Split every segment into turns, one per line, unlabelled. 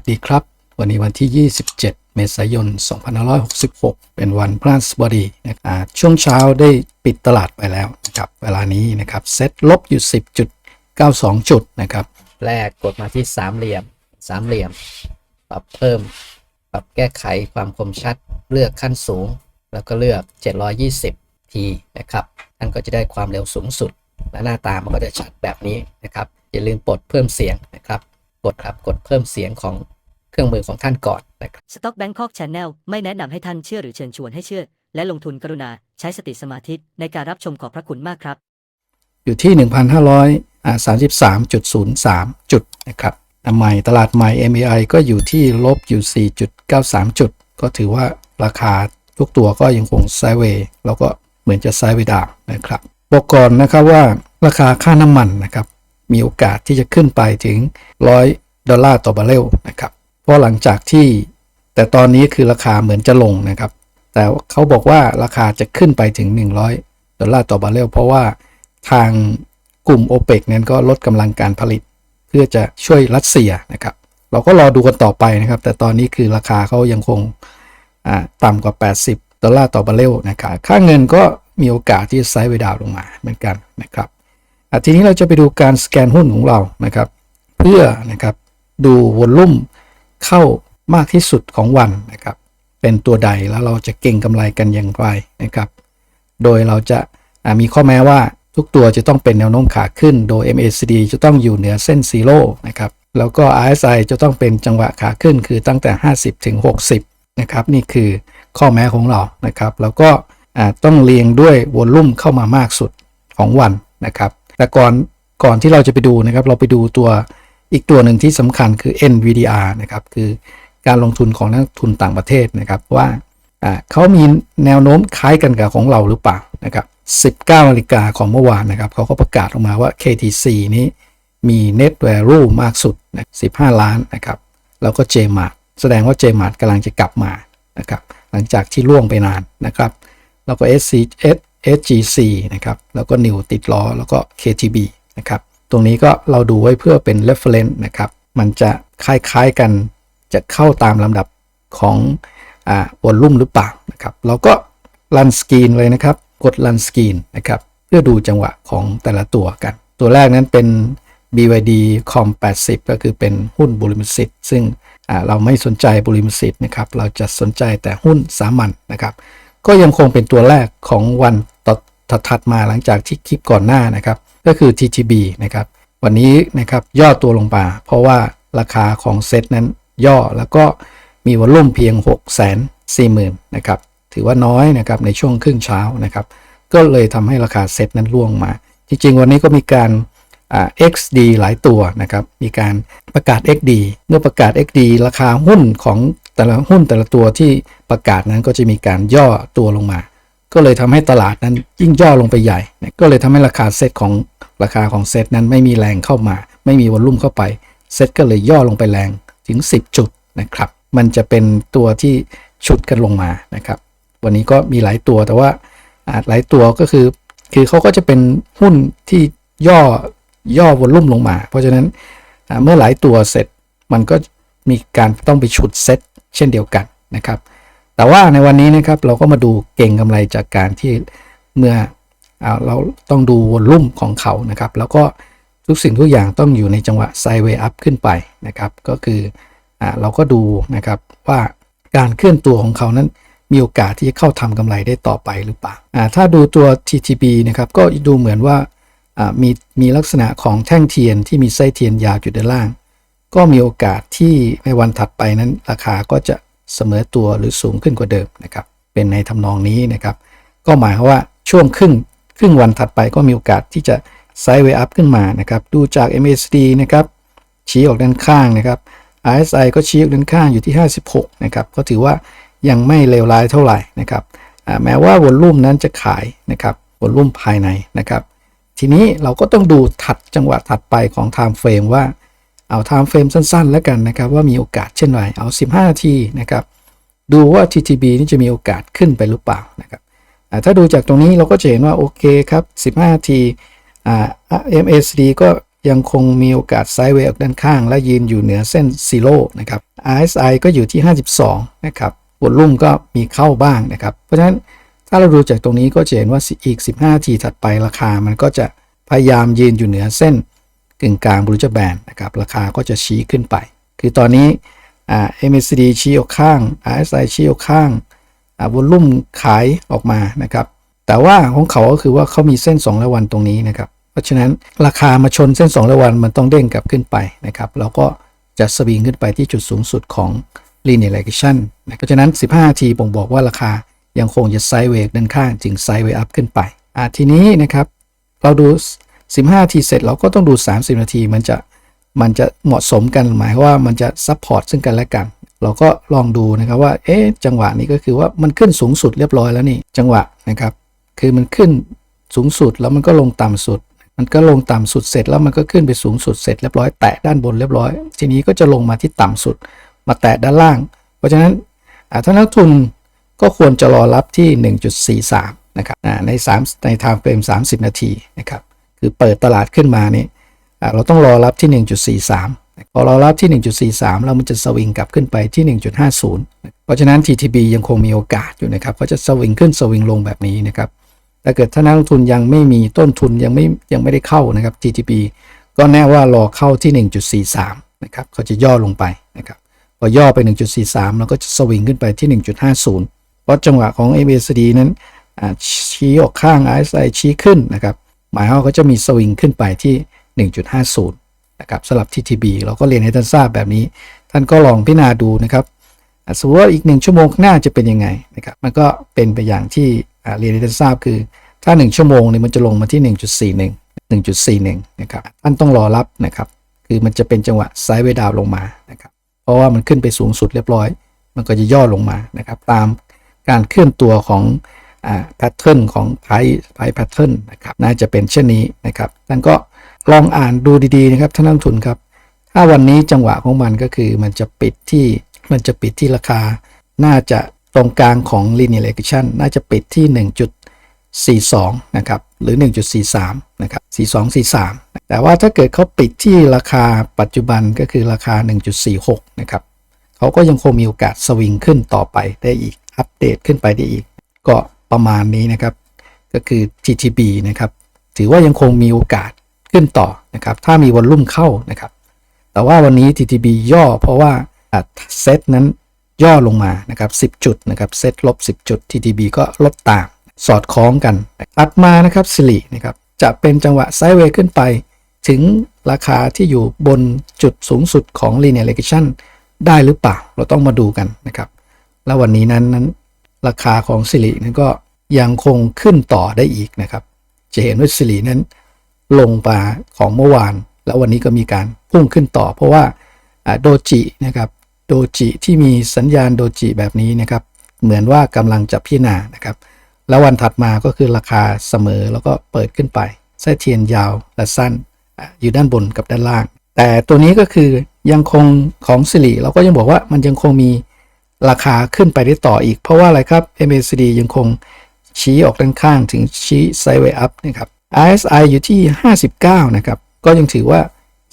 วัสดีครับ วันนี้วันที่ 27 เมษายน 2566 เป็นวันพฤหัสบดีนะครับช่วงเช้าได้ปิดตลาดไปแล้วนะครับเวลานี้นะครับเซ็ตลบอยู่ 10.92 จุดนะครับ
แรกกดมาที่สามเหลี่ยมสามเหลี่ยม ปรับเพิ่ม ปรับแก้ไขความคมชัดเลือกขั้นสูง แล้วก็เลือก 720 ทีนะครับท่านก็จะได้ความเร็วสูงสุด และหน้าตามันก็จะชัดแบบนี้นะครับอย่าลืมปลดเพิ่มเสียงนะครับ กดครับกดเพิ่มเสียงของเครื่องมือของท่านก่อนนะครับ
Stock Bangkok Channel ไม่แนะนำให้ท่านเชื่อหรือเชิญชวนให้เชื่อ และลงทุนกรุณาใช้สติสมาธิในการรับชมขอบพระคุณมากครับ
อยู่ที่ 1,533.03 จุดนะครับอ่าใหม่ตลาดใหม่ MAI ก็อยู่ที่ลบอยู่ 4.93 จุด ก็ถือว่าราคาทุกตัวก็ยังคงไซด์เวย์แล้วก็เหมือนจะไซด์เวย์ดาวน์นะครับบอกก่อนนะครับว่าราคาค่าน้ำมันนะครับ มีโอกาสที่จะขึ้นไปถึง 100 ดอลลาร์ต่อบาร์เรลนะครับ เพราะหลังจากที่แต่ตอนนี้คือราคาเหมือนจะลงนะครับ แต่เขาบอกว่าราคาจะขึ้นไปถึง 100 ดอลลาร์ต่อบาร์เรลเพราะว่าทางกลุ่ม o p e ปนั้นก็ลดกำลังการผลิต เพื่อจะช่วยรัสเซียนะครับ เราก็รอดูกันต่อไปนะครับ แต่ตอนนี้คือราคาเขายังคงต่ำกว่า 80 ดอลลาร์ต่อบาร์เรลนะครับ ค่าเงินก็มีโอกาสที่จะไซด์เวดาวลงมาเหมือนกันนะครับ ทีนี้เราจะไปดูการสแกนหุ้นของเรานะครับ เพื่อนะครับดูวอลลุ่มเข้ามากที่สุดของวันนะครับ เป็นตัวใดแล้วเราจะเก่งกำไรกันอย่างไรนะครับ โดยเราจะมีข้อแม้ว่าทุกตัวจะต้องเป็นแนวโน้มขาขึ้น โดย MACD จะต้องอยู่เหนือเส้นซีโร่นะครับแล้วก็ RSI จะต้องเป็นจังหวะขาขึ้นคือตั้งแต่ 50 ถึง 60 นะครับ นี่คือข้อแม้ของเรานะครับ แล้วก็ต้องเรียงด้วยวอลลุ่มเข้ามามากสุดของวันนะครับ แต่ก่อนก่อนที่เราจะไปดูนะครับ เราไปดูตัวอีกตัวหนึ่งที่สำคัญคือ NVDR นะครับ คือการลงทุนของนักทุนต่างประเทศนะครับว่าอ่าเขามีแนวโน้มคล้ายกันกับของเราหรือเปล่านะครับ 19นาฬิกาของเมื่อวานนะครับเขาก็ประกาศออกมาว่า KTC นี้มี Net Value มากสุดนะ15 ล้านนะครับแล้วก็ JMart แสดงว่า JMart กำลังจะกลับมานะครับหลังจากที่ล่วงไปนานนะครับ แล้วก็ SC S SGC นะครับแล้วก็ New ติดล้อแล้วก็ KTB นะครับตรงนี้ก็เราดูไว้เพื่อเป็น reference นะครับมันจะคล้ายๆกันจะเข้าตามลำดับของอ่าวอลลุ่มหรือเปล่านะครับเราก็รันสกรีนเลยนะครับ กดรันสกรีนนะครับเพื่อดูจังหวะของแต่ละตัวกัน ตัวแรกนั้นเป็น BYD Com 80 ก็คือเป็นหุ้นบริมสิทธิ์ซึ่งเราไม่สนใจบริมสิทธิ์นะครับ เราจะสนใจแต่หุ้นสามัญนะครับ ก็ยังคงเป็นตัวแรกของวัน ถัดๆมาหลังจากที่คลิปก่อนหน้านะครับ ก็คือ TTB นะครับ วันนี้นะครับย่อตัวลงมา เพราะว่าราคาของเซตนั้นย่อแล้วก็มีวอลุ่มเพียง 6 4 0 0 0 0นะครับ ถือว่าน้อยนะครับในช่วงครึ่งเช้านะครับ ก็เลยทำให้ราคาเซตนั้นร่วงมา จริงๆ วันนี้ก็มีการอ่า XD หลายตัวนะครับ มีการประกาศ XD เมื่อประกาศ XD ราคาหุ้นของแต่ละหุ้นแต่ละตัวที่ประกาศนั้นก็จะมีการย่อตัวลงมา ก็เลยทำให้ตลาดนั้นยิ่งย่อลงไปใหญ่ ก็เลยทำให้ราคาเซ็ตของราคาของเซ็ตนั้นไม่มีแรงเข้ามา ไม่มีวอลลุ่มเข้าไป เซ็ตก็เลยย่อลงไปแรงถึง 10 จุดนะครับ มันจะเป็นตัวที่ชุดกันลงมานะครับ วันนี้ก็มีหลายตัวแต่ว่าอ่าหลายตัวก็คือ คือเขาก็จะเป็นหุ้นที่ย่อย่อวอลลุ่มลงมา เพราะฉะนั้นเมื่อหลายตัวเสร็จมันก็มีการต้องไปฉุดเซ็ตเช่นเดียวกันนะครับ แต่ว่าในวันนี้นะครับเราก็มาดูเก่งกำไรจากการที่เมื่ออเราต้องดูวอลลุ่มของเขานะครับ แล้วก็ทุกสิ่งทุกอย่างต้องอยู่ในจังหวะไซเวย์อัพขึ้นไปนะครับ ก็คืออเราก็ดูนะครับว่าการเคลื่อนตัวของเขานั้นมีโอกาสที่จะเข้าทำกำไรได้ต่อไปหรือเปล่าถ้าดูตัว TTB นะครับก็ดูเหมือนว่าอ่ามีมีลักษณะของแท่งเทียนที่มีไส้เทียนยาวอยู่ด้านล่าง ก็มีโอกาสที่ในวันถัดไปนั้นราคาก็จะ เสมอตัวหรือสูงขึ้นกว่าเดิมนะครับ เป็นในทำนองนี้นะครับ ก็หมายความว่าช่วงครึ่งครึ่งวันถัดไปก็มีโอกาสที่จะไซด์เวย์อัพขึ้นมานะครับ ดูจาก MACD นะครับ ชี้ออกด้านข้างนะครับ RSI ก็ชี้ออกด้านข้างอยู่ที่ 56 นะครับ ก็ถือว่ายังไม่เลวร้ายเท่าไหร่นะครับ แม้ว่าวอลลุ่มนั้นจะขายนะครับ วอลลุ่มภายในนะครับ ทีนี้เราก็ต้องดูถัดจังหวะถัดไปของ time frame ว่า เอา time frame สั้นๆ แล้วกันนะครับว่ามีโอกาสเช่นไรเอา 15 นาทีนะครับดูว่า TTB นี่จะมีโอกาสขึ้นไปหรือเปล่านะครับถ้าดูจากตรงนี้เราก็จะเห็นว่าโอเคครับ 15 นาทีอ่า MACD ก็ยังคงมีโอกาสไซด์เวย์ออกด้านข้าง และยืนอยู่เหนือเส้นซีโร่นะครับ RSI ก็อยู่ที่ 52 นะครับวอลลุ่มก็มีเข้าบ้างนะครับ เพราะฉะนั้นถ้าเราดูจากตรงนี้ก็จะเห็นว่าอีก 15 นาทีถัดไปราคา มันก็จะพยายามยืนอยู่เหนือเส้น กึ่งกลางบรูจแบนนะครับราคาก็จะชี้ขึ้นไป คือตอนนี้อ่า MACD ชี้ออกข้าง RSI ชี้ออกข้างวอลลุ่มขายออกมานะครับแต่ว่าของเขาก็คือว่าเขามีเส้น2ระวันตรงนี้นะครับเพราะฉะนั้นราคามาชนเส้น2ระวันมันต้องเด้งกลับขึ้นไปนะครับแล้วก็จะสวิงขึ้นไปที่จุดสูงสุดของ linear regression นะเพราะฉะนั้น 15นาทีบ่งบอกว่าราคายังคงจะไซด์เวย์ด้านข้างจึงไซด์เวย์อัพขึ้นไปอ่าทีนี้นะครับ เราดู 15นาทีเสร็จเราก็ต้องดู 30 นาทีมันจะมันจะเหมาะสมกันหมายวามว่ามันจะซัพพอร์ตซึ่งกันและกัน เราก็ลองดูนะครับว่าเอ๊ะจังหวะนี้ก็คือว่ามันขึ้นสูงสุดเรียบร้อยแล้วนี่จังหวะนะครับ คือมันขึ้นสูงสุดแล้วมันก็ลงต่ำสุด มันก็ลงต่ำสุดเสร็จแล้วมันก็ขึ้นไปสูงสุดเสร็จเรียบร้อยแตะด้านบนเรียบร้อย ทีนี้ก็จะลงมาที่ต่ำสุด มาแตะด้านล่าง เพราะฉะนั้นถ้านักทุนก็ควรจะรอรับที่ 1.43 นะครับอ่าใน3ในไทม์เฟรม 30 นาทีนะครับ คือเปิดตลาดขึ้นมานี่อ่าเราต้องรอรับที่ 1.43 พอเรารับที่ 1.43 แล้วมันจะสวิงกลับขึ้นไปที่ 1.50 เพราะฉะนั้น TTB ยังคงมีโอกาสอยู่นะครับก็จะสวิงขึ้นสวิงลงแบบนี้นะครับถ้าเกิดถ้านักลงทุนยังไม่มีต้นทุนยังไม่ยังไม่ได้เข้านะครับ TTB ก็แน่ว่ารอเข้าที่ 1.43 นะครับเขาจะย่อลงไปนะครับพอย่อไป 1.43 แล้วก็จะสวิงขึ้นไปที่ 1.50 เพราะจังหวะของ MACD นั้นชี้ออกข้าง RSI ชี้ขึ้นนะครับ หมายความว่าเขาจะมีสวิงขึ้นไปที่ 1.50 นะครับสำหรับ TTB เราก็เรียนให้ท่านทราบแบบนี้ ท่านก็ลองพิจารณาดูนะครับอะสมมติว่าอีก 1 ชั่วโมงหน้าจะเป็นยังไงนะครับ มันก็เป็นไปอย่างที่เรียนให้ท่านทราบคือ ถ้า 1 ชั่วโมงเนี่ยมันจะลงมาที่ 1.41 1.41 นะครับ ท่านต้องรอรับนะครับ คือมันจะเป็นจังหวะไซด์เวดาวลงมานะครับ เพราะว่ามันขึ้นไปสูงสุดเรียบร้อย มันก็จะย่อลงมานะครับ ตามการเคลื่อนตัวของ แพทเทิร์นของไพไพแพทเทิร์นนะครับน่าจะเป็นเช่นนี้นะครับท่านก็ลองอ่านดูดีๆนะครับท่านนักทุนครับ ถ้าวันนี้จังหวะของมันก็คือมันจะปิดที่มันจะปิดที่ราคา น่าจะตรงกลางของ linear regression น่าจะปิดที่ 1.42 นะครับหรือ 1.43 นะครับ 4243 แต่ว่าถ้าเกิดเขาปิดที่ราคาปัจจุบันก็คือราคา 1.46 นะครับเขาก็ยังคงมีโอกาสสวิงขึ้นต่อไปได้อีก อัปเดตขึ้นไปได้อีก ก็ ประมาณนี้นะครับ ก็คือ TTB นะครับ ถือว่ายังคงมีโอกาสขึ้นต่อนะครับ ถ้ามีวอลลุ่มเข้านะครับ แต่ว่าวันนี้ TTB ย่อเพราะว่าเซตนั้นย่อลงมานะครับ10 จุดนะครับเซตลบ 10 จุด TTB ก็ลดตาม สอดคล้องกันถัดมานะครับสิรินะครับจะเป็นจังหวะไซด์เวย์ขึ้นไป ถึงราคาที่อยู่บนจุดสูงสุดของ linear regression ได้หรือเปล่า เราต้องมาดูกันนะครับ แล้ววันนี้นั้นนั้น ราคาของสิรินั้นก็ยังคงขึ้นต่อได้อีกนะครับ จะเห็นว่าสิรินั้นลงมาของเมื่อวาน แล้ววันนี้ก็มีการพุ่งขึ้นต่อ เพราะว่าโดจินะครับโดจิที่มีสัญญาณโดจิแบบนี้นะครับ เหมือนว่ากำลังจะพิจารณานะครับ แล้ววันถัดมาก็คือราคาเสมอแล้วก็เปิดขึ้นไปไส้นเทียนยาวและสั้นอะอยู่ด้านบนกับด้านล่าง แต่ตัวนี้ก็คือยังคงของสิริเราก็ยังบอกว่ามันยังคงมี ราคาขึ้นไปได้ต่ออีก เพราะว่าอะไรครับ MACD ยังคงชี้ออกด้านข้างถึงชี้ไซด์เวย์อัพนะครับ RSI อยู่ที่ 59 นะครับ ก็ยังถือว่า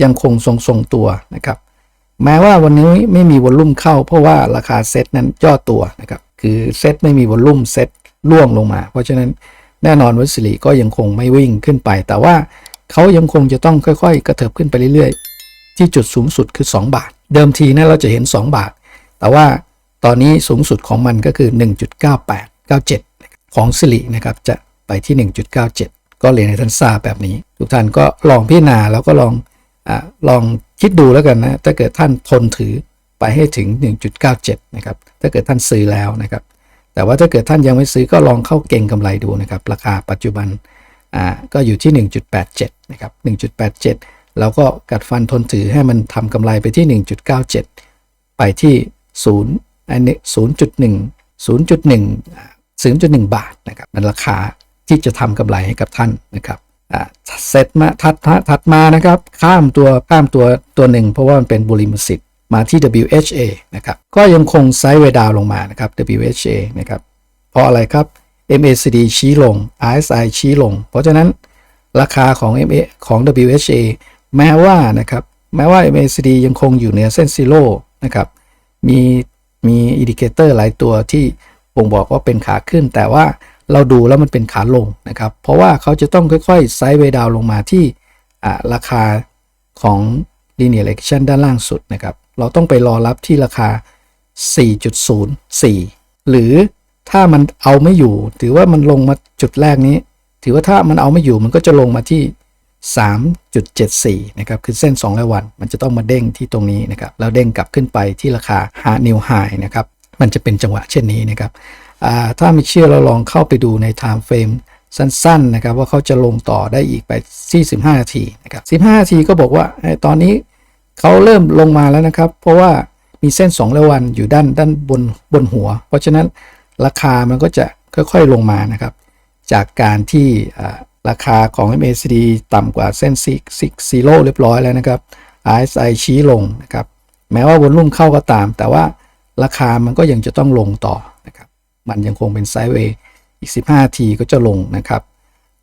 ยังคงทรงๆตัวนะครับ แม้ว่าวันนี้ไม่มีวอลลุ่มเข้า เพราะว่าราคาเซ็ตนั้นย่อตัวนะครับ คือเซ็ตไม่มีวอลลุ่มเซ็ตล่วงลงมา เพราะฉะนั้นแน่นอนวัสิริก็ยังคงไม่วิ่งขึ้นไป แต่ว่าเขายังคงจะต้องค่อยๆ กระเถิบขึ้นไปเรื่อยๆ ที่จุดสูงสุดคือ 2 บาท เดิมทีนะเราจะเห็น 2 บาท แต่ว่า ตอนนี้สูงสุดของมันก็คือ 1.9897 ของสิรินะครับจะไปที่ 1.97 ก็เรียนให้ท่านทราบแบบนี้ ทุกท่านก็ลองพิจารณาแล้วก็ลองอลองคิดดูแล้วกันนะถ้าเกิดท่านทนถือไปให้ถึง 1.97 นะครับ ถ้าเกิดท่านซื้อแล้วนะครับ แต่ว่าถ้าเกิดท่านยังไม่ซื้อก็ลองเข้าเก่งกำไรดูนะครับ ราคาปัจจุบันอ่าก็อยู่ที่ 1.87 นะครับ 1.87เราก็กัดฟันทนถือให้มันทำกำไรไปที่ 1.97 ไปที่ 0 อันนี้0.1 0.1อ่า0.1บาทนะครับนั่นราคาที่จะทำกำไรให้กับท่านนะครับอ่าเซตมาถัดถัดมานะครับ ข้ามตัวข้ามตัวตัวหนึ่ง เพราะว่ามันเป็นบุริมสิทธิ์มาที่ WHA นะครับก็ยังคงไซด์เวดาวลงมานะครับ WHA นะครับเพราะอะไรครับ MACD ชี้ลง RSI ชี้ลง เพราะฉะนั้นราคาของ MA ของ WHA แม้ว่านะครับแม้ว่า MACD ยังคงอยู่เหนือเส้นซีโร่นะครับมี มีอินดิเคเตอร์หลายตัวที่บ่งบอกว่าเป็นขาขึ้น แต่ว่าเราดูแล้วมันเป็นขาลงนะครับ เพราะว่าเขาจะต้องค่อยๆไซด์เวดาวลงมาที่ราคาของ linear regression ด้านล่างสุดนะครับ เราต้องไปรอรับที่ราคา 4.04 หรือถ้ามันเอาไม่อยู่ ถือว่ามันลงมาจุดแรกนี้ ถือว่าถ้ามันเอาไม่อยู่มันก็จะลงมาที่ 3.74 นะครับ คือเส้น2รายวัน มันจะต้องมาเด้งที่ตรงนี้นะครับ แล้วเด้งกลับขึ้นไปที่ราคา hard new high นะครับ มันจะเป็นจังหวะเช่นนี้นะครับ ถ้าไม่เชื่อเราลองเข้าไปดูใน time frame สั้นๆนะครับ ว่าเขาจะลงต่อได้อีกไปที่15 นาทีนะครับ 15 นาทีก็บอกว่าตอนนี้เขาเริ่มลงมาแล้วนะครับ เพราะว่ามีเส้น2รายวันอยู่ด้านด้านบนบนหัว เพราะฉะนั้นราคามันก็จะค่อยๆลงมานะครับ จากการที่ ราคาของ MACD ต่ำกว่าเส้นซีโร่เรียบร้อยแล้วนะครับ RSI ชี้ลงนะครับ แม้ว่าวอลุ่มเข้าก็ตาม แต่ว่าราคามันก็ยังจะต้องลงต่อนะครับ มันยังคงเป็นไซด์เวย์อีก 15 ทีก็จะลงนะครับ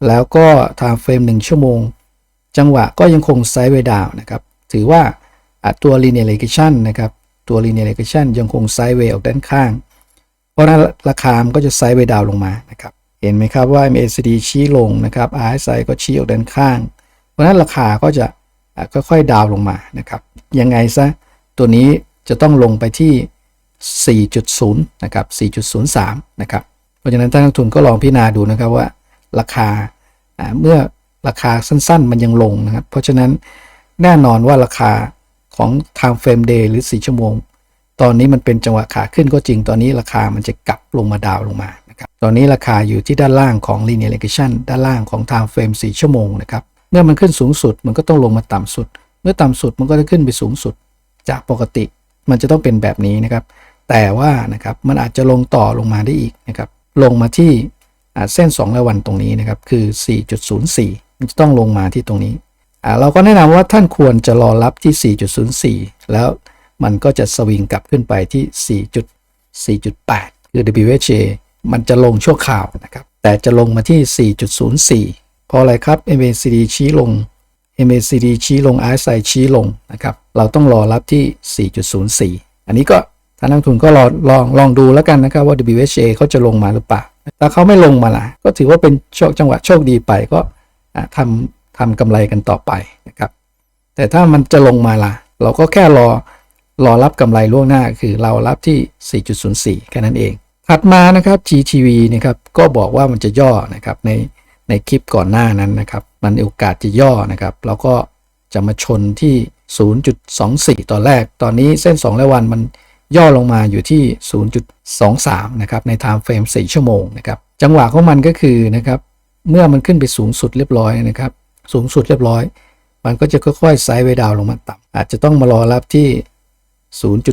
แล้วก็ time frame 1ชั่วโมง จังหวะก็ยังคงไซด์เวย์ดาวนะครับ ถือว่าตัว linear regression นะครับ ตัว linear regression ยังคงไซด์เวย์ออกด้านข้าง เพราะฉะนั้นราคามันก็จะไซด์เวย์ดาวลงมานะครับ เห็นไหมครับว่า MACD ชี้ลงนะครับ RSI ก็ชี้ออกด้านข้าง เพราะนั้นราคาก็จะค่อยๆดาวลงมานะครับ ยังไงซะตัวนี้จะต้องลงไปที่ 4.0 นะครับ 4.03 นะครับ เพราะฉะนั้นท่านนักทุนก็ลองพิจารณาดูนะครับว่าราคาอ่าเมื่อราคาสั้นๆ มันยังลงนะครับ เพราะฉะนั้นแน่นอนว่าราคาของ time frame day หรือ 4 ชั่วโมง ตอนนี้มันเป็นจังหวะขาขึ้นก็จริง ตอนนี้ราคามันจะกลับลงมาดาวลงมา นะครับตอนนี้ราคาอยู่ที่ด้านล่างของ linear regression ด้านล่างของ time frame 4 ชั่วโมงนะครับเมื่อมันขึ้นสูงสุดมันก็ต้องลงมาต่ำสุด เมื่อต่ำสุดมันก็จะขึ้นไปสูงสุด จากปกติมันจะต้องเป็นแบบนี้นะครับ แต่ว่านะครับมันอาจจะลงต่อลงมาได้อีกนะครับลงมาที่เส้น2รายวันตรงนี้นะครับคือ 4.04 มันจะต้องลงมาที่ตรงนี้เราก็แนะนำว่าท่านควรจะรอรับที่ 4.04 แล้วมันก็จะสวิงกลับขึ้นไปที่ 4.4.8 คือ WHA มันจะลงชั่วคราวนะครับ แต่จะลงมาที่ 4.04 เพราะอะไรครับ MACD ชี้ลง MACD ชี้ลง RSI ชี้ลงนะครับ เราต้องรอรับที่ 4.04 อันนี้ก็ท่านนักทุนก็รอลองลองดูแล้วกันนะครับว่า WHA เขาจะลงมาหรือเปล่า ถ้าเขาไม่ลงมาล่ะ ก็ถือว่าเป็นโชคจังหวะโชคดีไปก็ทำทำกำไรกันต่อไปนะครับ แต่ถ้ามันจะลงมาล่ะ เราก็แค่รอรอรับกำไรล่วงหน้าคือเรารับที่ 4.04 แค่นั้นเอง ถัดมานะครับ GTV นะครับก็บอกว่ามันจะย่อนะครับในในคลิปก่อนหน้านั้นนะครับมันโอกาสจะย่อนะครับแล้วก็จะมาชนที่ 0.24 ตอนแรก ตอนนี้เส้น2รายวันมันย่อลงมาอยู่ที่ 0.23 นะครับ ใน time frame 4ชั่วโมงนะครับ จังหวะของมันก็คือนะครับ เมื่อมันขึ้นไปสูงสุดเรียบร้อยนะครับ สูงสุดเรียบร้อย มันก็จะค่อยๆไซด์เวดาวลงมาต่ำอาจจะต้องมารอรับที่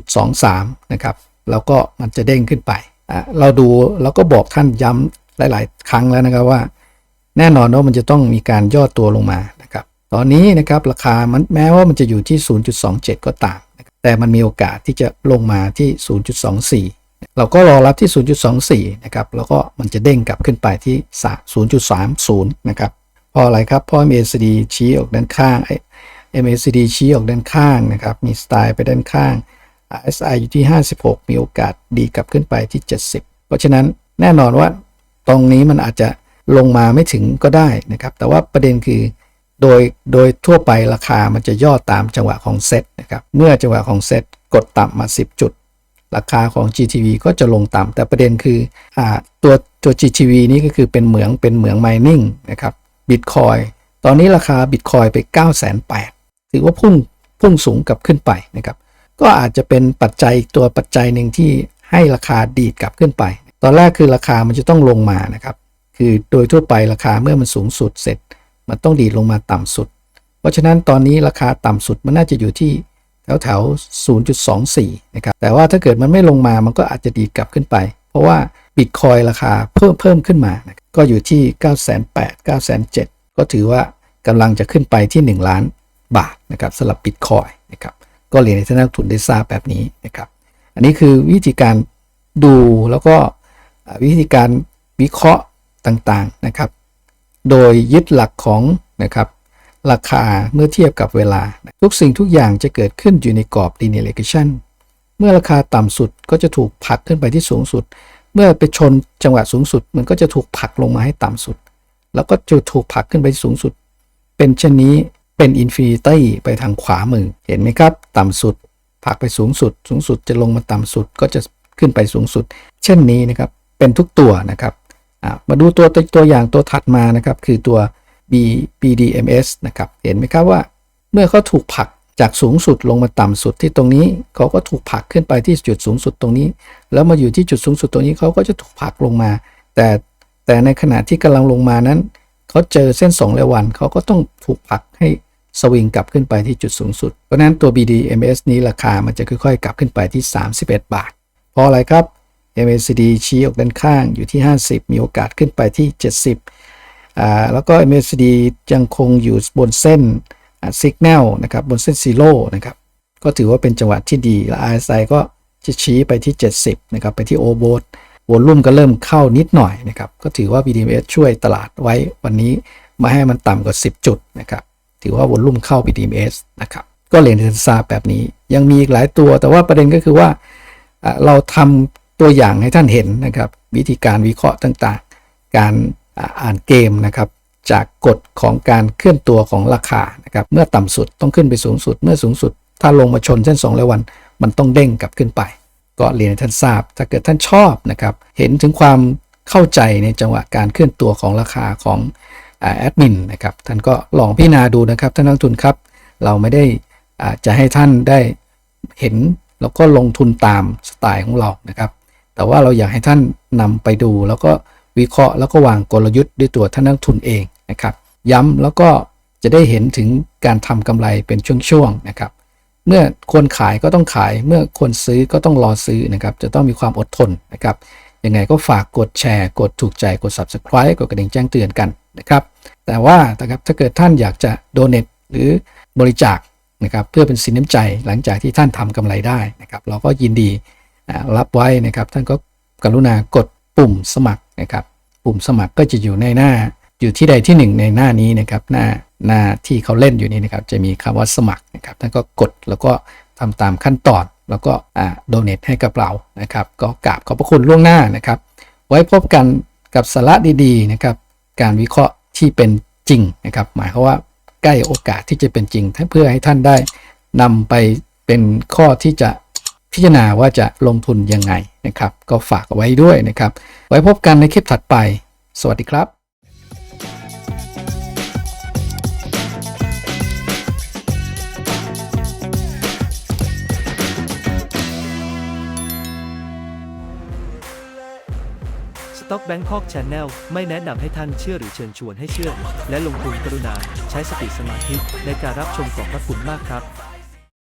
0.23 นะครับ แล้วก็มันจะเด้งขึ้นไป เราดูเราก็บอกท่านย้ำหลาย ๆ ครั้งแล้วนะครับว่า แน่นอนว่ามันจะต้องมีการย่อตัวลงมานะครับ ตอนนี้นะครับราคามันแม้ว่ามันจะอยู่ที่ 0.27 ก็ตาม แต่มันมีโอกาสที่จะลงมาที่ 0.24เราก็รอรับที่ 0.24 นะครับ แล้วก็มันจะเด้งกลับขึ้นไปที่ 0.30 นะครับพราะอะไรครับพราะ MACD ชี้ออกด้านข้างไอ MACD ชี้ออกด้านข้างนะครับ มีสไตล์ไปด้านข้าง RSI อยู่ที่ 56 มีโอกาสดีกลับขึ้นไปที่ 70 เพราะฉะนั้นแน่นอนว่าตรงนี้มันอาจจะลงมาไม่ถึงก็ได้นะครับ แต่ว่าประเด็นคือโดยโดยทั่วไปราคามันจะย่อตามจังหวะของเซตนะครับ เมื่อจังหวะของเซตกดต่ำมา 10 จุด ราคาของ GTV ก็จะลงต่ำแต่ประเด็นคืออตัวตัว GTV นี้ก็คือเป็นเหมืองเป็นเหมือง mining นะครับ Bitcoin ตอนนี้ราคา Bitcoin ไป 9 8 0 0 0ถือว่าพุ่งพุ่งสูงกลับขึ้นไปนะครับ ก็อาจจะเป็นปัจจัยตัวปัจจัยหนึ่งที่ให้ราคาดีดกลับขึ้นไป ตอนแรกคือราคามันจะต้องลงมานะครับ คือโดยทั่วไปราคาเมื่อมันสูงสุดเสร็จ มันต้องดีดลงมาต่ำสุด เพราะฉะนั้นตอนนี้ราคาต่ำสุดมันน่าจะอยู่ที่แถวแถวๆ0.24 นะครับ แต่ว่าถ้าเกิดมันไม่ลงมา มันก็อาจจะดีดกลับขึ้นไป เพราะว่าบิตคอยราคาเพิ่มเพิ่มขึ้นมานก็อยู่ที่ 9 8 0 0 9 7 0 0 ก็ถือว่ากำลังจะขึ้นไปที่ 1 ล้านบาทนะครับสำหรับบิตคอยนะครับ ก็เรียนให้ท่านนักทุนได้ทราบแบบนี้นะครับ อันนี้คือวิธีการดูแล้วก็วิธีการวิเคราะห์ต่างๆนะครับ โดยยึดหลักของนะครับราคาเมื่อเทียบกับเวลา ทุกสิ่งทุกอย่างจะเกิดขึ้นอยู่ในกรอบ linear regression เมื่อราคาต่ำสุดก็จะถูกผลักขึ้นไปที่สูงสุด เมื่อไปชนจังหวะสูงสุด มันก็จะถูกผลักลงมาให้ต่ำสุด แล้วก็จะถูกผลักขึ้นไปสูงสุด เป็นเช่นนี้ เป็นอินฟินิตี้ไปทางขวามือ เห็นไหมครับ ต่ำสุดผลักไปสูงสุด สูงสุดจะลงมาต่ำสุดก็จะขึ้นไปสูงสุด เช่นนี้นะครับเป็นทุกตัวนะครับมาดูตัวตัวอย่างตัวถัดมานะครับคือตัว B BDMs นะครับเห็นไหมครับว่าเมื่อเขาถูกผลักจากสูงสุดลงมาต่ำสุดที่ตรงนี้เขาก็ถูกผลักขึ้นไปที่จุดสูงสุดตรงนี้ แล้วมาอยู่ที่จุดสูงสุดตรงนี้เขาก็จะถูกผลักลงมา แต่แต่ในขณะที่กำลังลงมานั้นเขาเจอเส้น2และวันเขาก็ต้องถูกผลักให้ สวิงกลับขึ้นไปที่จุดสูงสุด เพราะนั้นตัว BDMs นี้ราคามันจะค่อยๆ กลับขึ้นไปที่ 31 บาท เพราะอะไรครับ MACD ชี้ออกด้านข้างอยู่ที่ 50 มีโอกาสขึ้นไปที่ 70อ่าแล้วก็ MACD ยังคงอยู่บนเส้นสัญญาณนะครับบนเส้นซีโร่นะครับก็ถือว่าเป็นจังหวะที่ดี และ RSI ก็จะชี้ไปที่ 70นะครับไปที่โอโบสวอลุ่มก็เริ่มเข้านิดหน่อยนะครับก็ถือว่า BDMs ช่วยตลาดไว้วันนี้มาให้มันต่ำกว่า 10 จุดนะครับ ถือว่าวอลุ่มเข้า BDMs นะครับ ก็เรียนให้ท่านทราบแบบนี้ ยังมีอีกหลายตัว แต่ว่าประเด็นก็คือว่าเราทำตัวอย่างให้ท่านเห็นนะครับ วิธีการวิเคราะห์ต่างๆ การอ่านเกมนะครับ จากกฎของการเคลื่อนตัวของราคานะครับ เมื่อต่ำสุดต้องขึ้นไปสูงสุด เมื่อสูงสุด ถ้าลงมาชนเส้น2และวัน มันต้องเด้งกลับขึ้นไป ก็เรียนให้ท่านทราบ ถ้าเกิดท่านชอบนะครับ เห็นถึงความเข้าใจในจังหวะการเคลื่อนตัวของราคาของ แอดมินนะครับท่านก็ลองพิจารณาดูนะครับท่านนักลงทุนครับ เราไม่ได้อ่าจะให้ท่านได้เห็นแล้วก็ลงทุนตามสไตล์ของเรานะครับ แต่ว่าเราอยากให้ท่านนำไปดูแล้วก็วิเคราะห์แล้วก็วางกลยุทธ์ด้วยตัวท่านนักลงทุนเองนะครับ ย้ำแล้วก็จะได้เห็นถึงการทำกำไรเป็นช่วงๆนะครับ เมื่อควรขายก็ต้องขายเมื่อควรซื้อก็ต้องรอซื้อนะครับ จะต้องมีความอดทนนะครับยังไงก็ฝากกดแชร์ กดถูกใจกด subscribe กดกระดิ่งแจ้งเตือนกัน นะครับ แต่ว่านะครับถ้าเกิดท่านอยากจะโดเน a หรือบริจาคนะครับเพื่อเป็นสินน้ำใจหลังจากที่ท่านทำกำไรได้นะครับ เราก็ยินดีรับไว้นะครับ ท่านก็กรุณากดปุ่มสมัครนะครับ ปุ่มสมัครก็จะอยู่ในหน้าอยู่ที่ใดที่หนึ่งในหน้านี้นะครับ หน้าหน้าที่เขาเล่นอยู่นี้นะครับ จะมีคำว่าสมัครนะครับ ท่านก็กดแล้วก็ทำตามขั้นตอน แล้วก็อ่าโดเนทให้กับเรานะครับ ก็กราบขอบพระคุณล่วงหน้านะครับ ไว้พบกันกับสาระดีๆนะครับ การวิเคราะห์ที่เป็นจริงนะครับ หมายความว่าใกล้โอกาสที่จะเป็นจริงเพื่อให้ท่านได้นำไปเป็นข้อที่จะพิจารณาว่าจะลงทุนยังไงนะครับ ก็ฝากเอาไว้ด้วยนะครับ ไว้พบกันในคลิปถัดไป สวัสดีครับ
Stock Bangkok Channel ไม่แนะนำให้ท่านเชื่อหรือเชิญชวนให้เชื่อ และลงทุนกรุณา ใช้สติสมาธิในการรับชมขอบพระคุณมากครับ